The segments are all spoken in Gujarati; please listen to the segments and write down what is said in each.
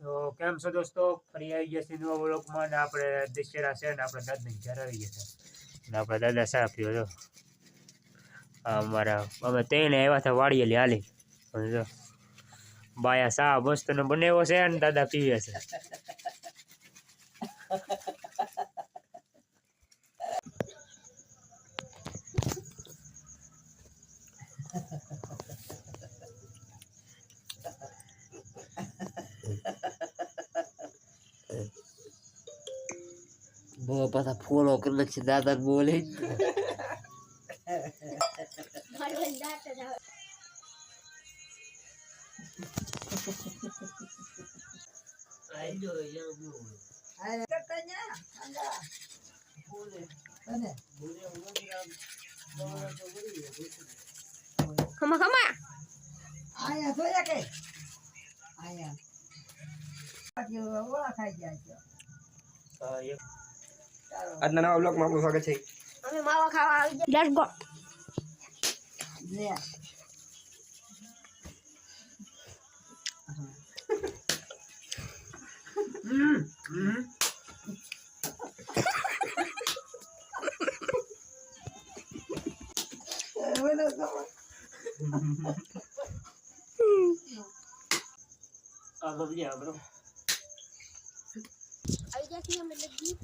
તો કેમ છો દોસ્તો? ફરી આવી ગયા છે નવા બ્લોકમાં ને આપણે દશેરા છે ને આપણા દાદાને ઘેર આવી ગયા છે. ને આપણા દાદા ચા પીવો હતો અમારા, અમે તેને આવ્યા હતા વાડીએલી હાલી. જો, બાયા સા મસ્ત ને બનાવ્યો છે ને દાદા પીવે છે. બહુ પાછા ફોલો કરી નાખશે દાદા બોલે ખમા ખમા આયા જોયા કે આયા બાકી ઓળા ખાઈ ગયા છે આજના નવા બ્લોગમાં આપનું સ્વાગત છે. અમે માવા ખાવા આવી ગયા. લેટ્સ ગો આ બબલી આ બરો આવી ગયા છીએ અમે લગી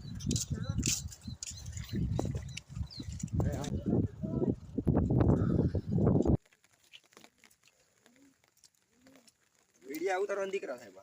ઉતારવાના દીકરા સાહેબ.